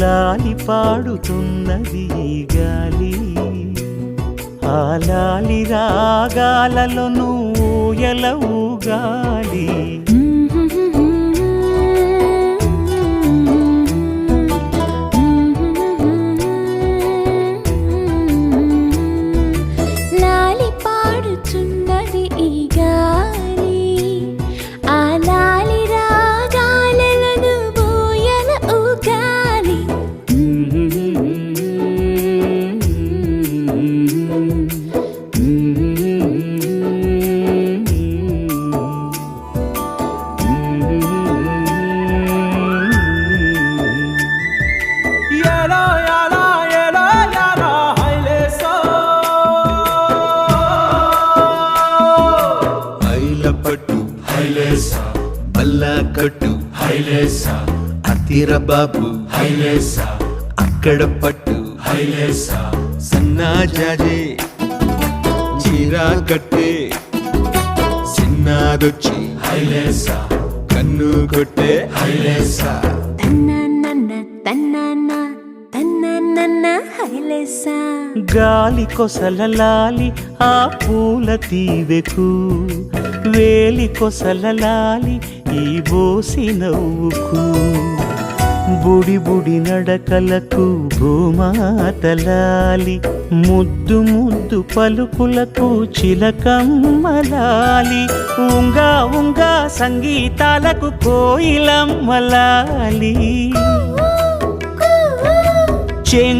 లాలి పాడుతున్నది గాలి. ఆలాలి రాగాలలో నువ్వు ఎలవుగాలి పట్టు. హైలేసా. బల్లా కట్టు. హైలేసా. అతిర బాబు. హైలేసా. అక్కడ పట్టు. హైలేసా. సన్నా జాజే. చీరా కట్టే. చిన్నాదొచ్చి హైలేసా. కన్ను కొట్టే. హైలేసా. గాలి కొసల లాలి ఆ పూల తీవెకు. వేలి కొసల లాలి ఈ బోసి నవ్వుకు. బుడి బుడి నడకలకు భూమాతలాలి ముద్దు ముద్దు పలుకులకు చిలకమ్మలాలి ఉంగా ఉంగా సంగీతాలకు కోయిలమ్మలాలి చెంగు